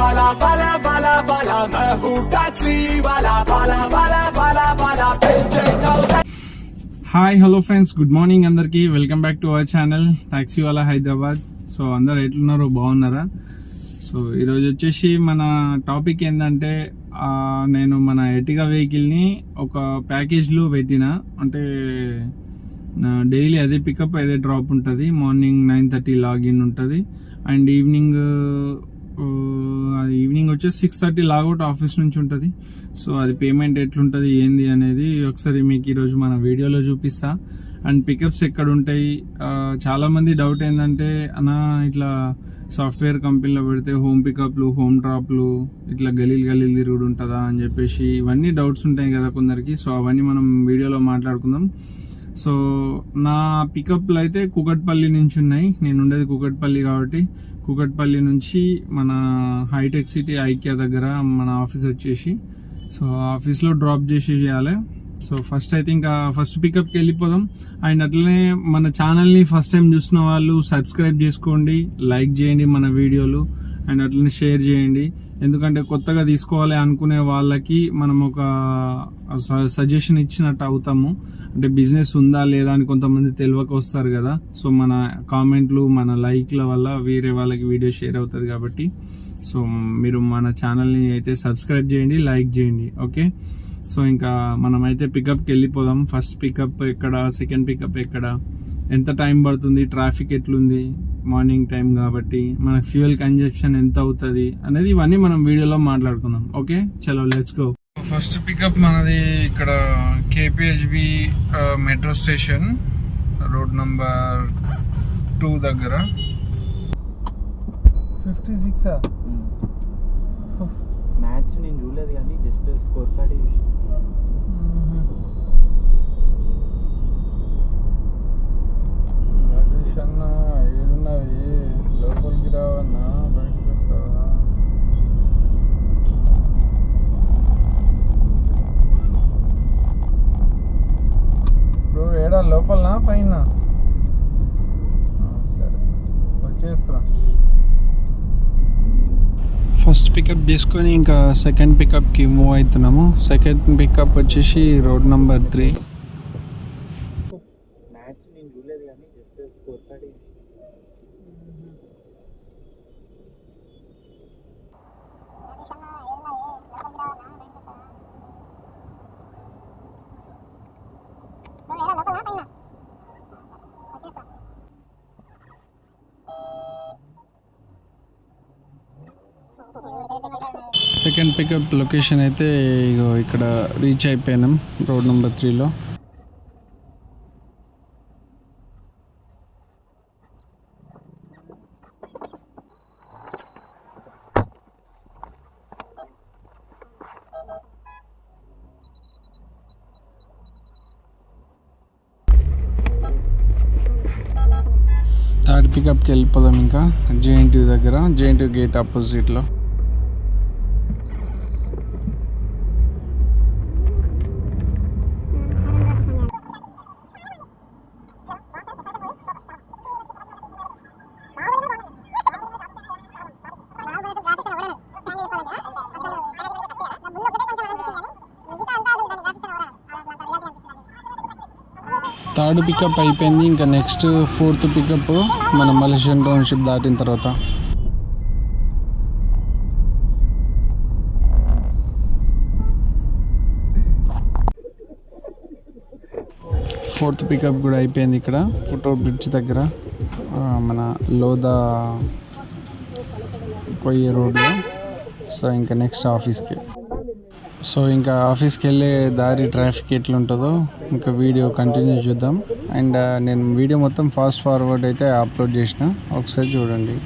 वाला बाला बाला बाला मैं हूँ टैक्सी वाला बाला बाला बाला बाला पीछे का hi hello friends good morning అందరికీ welcome back to our channel taxi వాళ్ళ హైదరాబాద్ సో అందరు ఎట్లున్నారు బాగున్నారా సో ఈరోజు వచ్చేసి మన టాపిక్ ఏంటంటే ఆ, నేను మన ఎటిగా వెహికల్ని ఒక ప్యాకేజ్లో పెట్టిన అంటే డైలీ అదే పికప్ అదే డ్రాప్ ఉంటుంది మార్నింగ్ నైన్ థర్టీ లాగిన్ ఉంటుంది అండ్ ఈవినింగ్ అది ఈవినింగ్ వచ్చేసి సిక్స్ థర్టీ లాగౌట్ ఆఫీస్ నుంచి ఉంటుంది. సో అది పేమెంట్ ఎట్లుంటుంది ఏంది అనేది ఒకసారి మీకు ఈరోజు మన వీడియోలో చూపిస్తా. అండ్ పికప్స్ ఎక్కడ ఉంటాయి? చాలామంది డౌట్ ఏంటంటే అన్న ఇట్లా సాఫ్ట్వేర్ కంపెనీలో పెడితే హోమ్ పికప్లు హోమ్ డ్రాప్లు ఇట్లా గలీలు గలీలు తిరుగుడు ఉంటుందా అని చెప్పేసి ఇవన్నీ డౌట్స్ ఉంటాయి కదా కొందరికి. సో అవన్నీ మనం వీడియోలో మాట్లాడుకుందాం. సో నా పికప్లు అయితే కుకట్పల్లి నుంచి ఉన్నాయి. నేను ఉండేది కుకట్పల్లి కాబట్టి. కుకట్పల్లి నుంచి మన హైటెక్ సిటీ ఐక్య దగ్గర మన ఆఫీస్ వచ్చేసి. సో ఆఫీస్లో డ్రాప్ చేసి చేయాలి. సో ఫస్ట్ అయితే ఇంకా ఫస్ట్ పికప్కి వెళ్ళిపోదాం. అండ్ అట్లనే మన ఛానల్ని ఫస్ట్ టైం చూసిన వాళ్ళు సబ్స్క్రైబ్ చేసుకోండి. లైక్ చేయండి మన వీడియోలు. అండ్ అట్లనే షేర్ చేయండి. ఎందుకంటే కొత్తగా తీసుకోవాలి అనుకునే వాళ్ళకి మనం ఒక సజెషన్ ఇచ్చినట్టు అవుతాము. అంటే బిజినెస్ ఉందా లేదా అని కొంతమంది తెలియక వస్తారు కదా. సో మన కామెంట్లు మన లైక్ల వల్ల వేరే వాళ్ళకి వీడియో షేర్ అవుతుంది కాబట్టి. సో మీరు మన ఛానల్ని అయితే సబ్స్క్రైబ్ చేయండి లైక్ చేయండి ఓకే సో ఇంకా మనమైతే పికప్కి వెళ్ళిపోదాం. ఫస్ట్ పికప్ ఎక్కడ? సెకండ్ పికప్ ఎక్కడ? ఎంత టైం పడుతుంది ట్రాఫిక్ ఎట్లుంది మార్నింగ్ టైం కాబట్టి మన ఫ్యూయల్ కన్జప్షన్ ఎంత అవుతుంది అనేది ఇవన్నీ మనం వీడియోలో మాట్లాడుకుందాం. ఓకే? చలో లెట్స్ గో ఫస్ట్ పికప్ మనది ఇక్కడ KPHB metro station road number two దగ్గర. ఫిఫ్టీ సిక్స్ మ్యాచ్ నేను చూడలేదు కానీ just score card first pickup తీసుకొని ఇంకా సెకండ్ పికప్కి మూవ్ అవుతున్నాము. సెకండ్ పికప్ వచ్చేసి రోడ్ నెంబర్ త్రీ మ్యాచ్ నేను చూడలేదు కానీ just score card second pickup location అయితే ఇగో ఇక్కడ రీచ్ అయిపోయినాం రోడ్ నెంబర్ త్రీలో థర్డ్ పికప్కి వెళ్ళిపోదాం ఇంకా జేఎన్టీ దగ్గర జేఎన్టీ గేట్ ఆపోజిట్లో థర్డ్ పికప్ అయిపోయింది. ఇంకా నెక్స్ట్ ఫోర్త్ పికప్ మన మలేషియన్ టౌన్షిప్ దాటిన తర్వాత. ఫోర్త్ పికప్ కూడా అయిపోయింది ఇక్కడ. ఫుట్ఓవర్ బ్రిడ్జ్ దగ్గర మన లోదా పోయే రోడ్లో. సో ఇంకా నెక్స్ట్ ఆఫీస్కి. సో ఇంకా ఆఫీస్కి వెళ్ళే దారి ట్రాఫిక్ ఎట్లుంటుందో ఇంకా వీడియో కంటిన్యూ చూద్దాం. అండ్ నేను వీడియో మొత్తం ఫాస్ట్ ఫార్వర్డ్ అయితే అప్లోడ్ చేసిన. ఒకసారి చూడండి.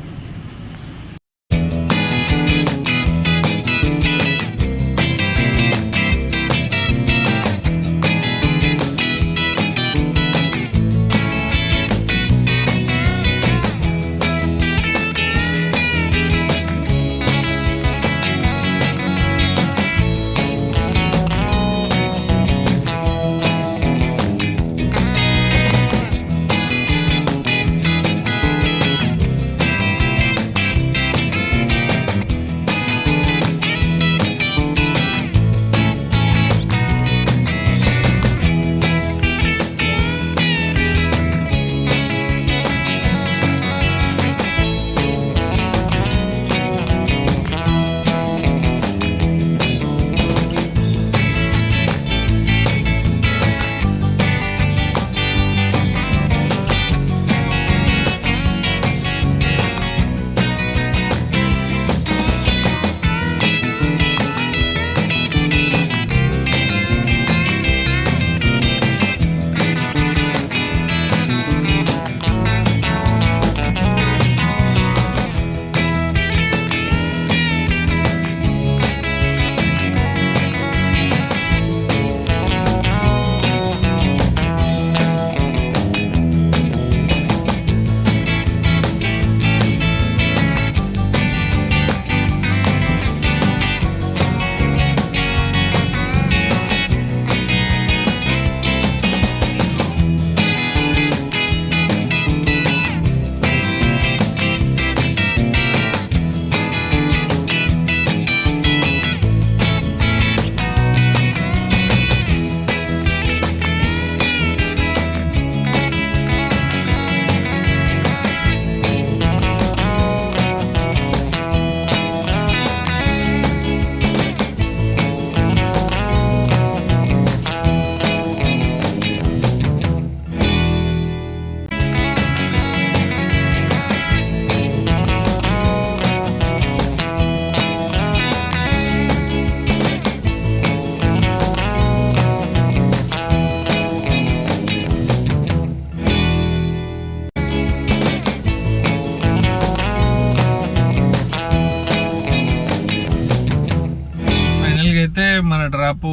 డ్రాప్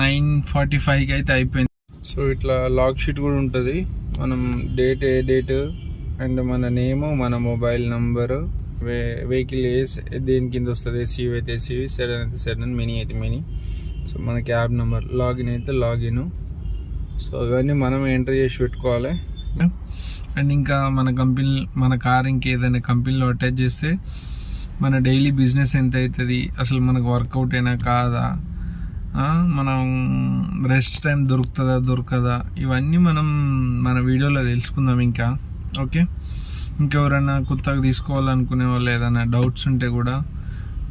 నైన్ ఫార్టీ ఫైవ్కి అయితే అయిపోయింది. సో ఇట్లా లాగ్ షీట్ కూడా ఉంటుంది. మనం డేట్ ఏ డేట్ అండ్ మన నేము మన మొబైల్ నంబరు వే వెహికల్ ఏ దేని కింద వస్తుంది ఎస్యూవి అయితే ఎస్యూవి సెడన్ అయితే సెడన్ మినీ అయితే మినీ. సో మన క్యాబ్ నెంబర్ లాగిన్ అయితే లాగిన్. సో అవన్నీ మనం ఎంటర్ చేసి పెట్టుకోవాలి. అండ్ ఇంకా మన కంపెనీ మన కార్ ఇంకేదైనా కంపెనీలో అటాచ్ చేస్తే మన డైలీ బిజినెస్ ఎంత అవుతుంది అసలు మనకు వర్కౌట్ అయినా కాదా మనం రెస్ట్ టైం దొరుకుతుందా దొరకదా? ఇవన్నీ మనం మన వీడియోలో తెలుసుకుందాం ఇంకా. ఓకే? ఇంకెవరైనా కొత్తగా తీసుకోవాలనుకునే వాళ్ళు ఏదైనా డౌట్స్ ఉంటే కూడా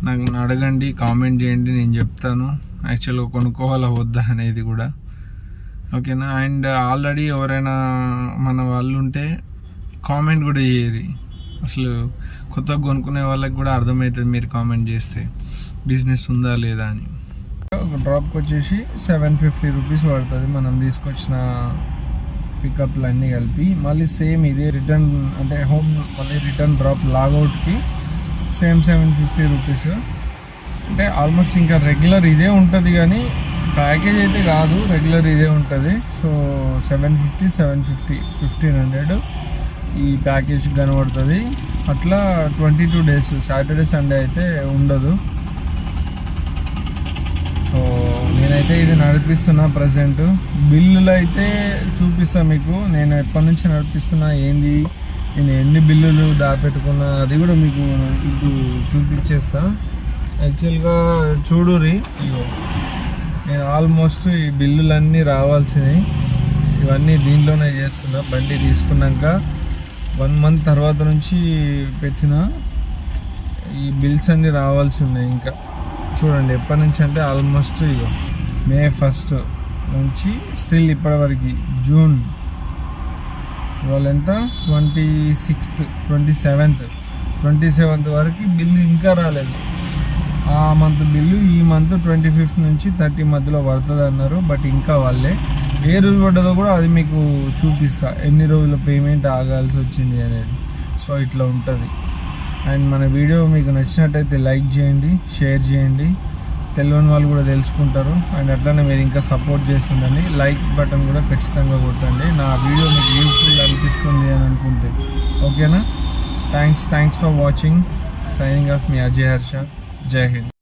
నాకు అడగండి కామెంట్ చేయండి నేను చెప్తాను. యాక్చువల్గా కొనుక్కోవాలా వద్దా అనేది కూడా. ఓకేనా? అండ్ ఆల్రెడీ ఎవరైనా మన వాళ్ళు ఉంటే కామెంట్ కూడా చేయరు అసలు కొత్తగా కొనుక్కునే వాళ్ళకి కూడా అర్థమవుతుంది మీరు కామెంట్ చేస్తే. బిజినెస్ ఉందా లేదా అని. ఒక డ్రాప్కి వచ్చేసి సెవెన్ ఫిఫ్టీ రూపీస్ పడుతుంది. మనం తీసుకొచ్చిన పికప్లు అన్నీ కలిపి మళ్ళీ సేమ్ ఇదే రిటర్న్ అంటే హోమ్ మళ్ళీ రిటర్న్ డ్రాప్ లాగౌట్కి సేమ్ సెవెన్ ఫిఫ్టీ రూపీస్ అంటే ఆల్మోస్ట్ ఇంకా రెగ్యులర్ ఇదే ఉంటుంది కానీ ప్యాకేజ్ అయితే కాదు రెగ్యులర్ ఇదే ఉంటుంది. So seven fifty seven fifty fifteen hundred ఈ ప్యాకేజ్ కనబడుతుంది. అట్లా twenty two days Saturday Sunday అయితే ఉండదు. సో నేనైతే ఇది నడిపిస్తున్నా ప్రజెంట్ బిల్లులు అయితే చూపిస్తా మీకు. నేను ఎప్పటి నుంచి నడిపిస్తున్నా ఏంది నేను ఎన్ని బిల్లులు దాపెట్టుకున్నా అది కూడా మీకు ఇప్పుడు చూపించేస్తా. యాక్చువల్గా చూడురి ఇగో నేను ఆల్మోస్ట్ ఈ బిల్లులన్నీ రావాల్సినవి ఇవన్నీ దీంట్లోనే చేస్తున్నా బండి తీసుకున్నాక. వన్ మంత్ తర్వాత నుంచి పెట్టిన. ఈ బిల్స్ అన్నీ రావాల్సి ఉన్నాయి ఇంకా. చూడండి ఎప్పటి నుంచి అంటే ఆల్మోస్ట్ ఇగో మే ఫస్ట్ నుంచి స్టిల్ ఇప్పటివరకు జూన్ ఇవాళ ఎంత? Twenty sixth twenty seventh twenty seventh వరకు బిల్లు ఇంకా రాలేదు. ఆ మంత్ బిల్లు ఈ మంత్ ట్వంటీ ఫిఫ్త్ నుంచి థర్టీ మధ్యలో పడుతుంది అన్నారు బట్ ఇంకా వాళ్ళే. ఏ రోజు పడ్డదో కూడా అది మీకు చూపిస్తా ఎన్ని రోజుల పేమెంట్ ఆగాల్సి వచ్చింది అనేది. సో ఇట్లా ఉంటుంది. అండ్ మన వీడియో మీకు నచ్చినట్టయితే లైక్ చేయండి షేర్ చేయండి. తెలియని వాళ్ళు కూడా తెలుసుకుంటారు. అండ్ అట్లనే మీరు ఇంకా సపోర్ట్ చేస్తుండండి. లైక్ బటన్ కూడా ఖచ్చితంగా కొట్టండి. నా వీడియో మీకు యూస్ఫుల్ అనిపిస్తుంది అని అనుకుంటే. ఓకేనా thanks thanks for watching signing off me Ajay Harsha. Jai Hind.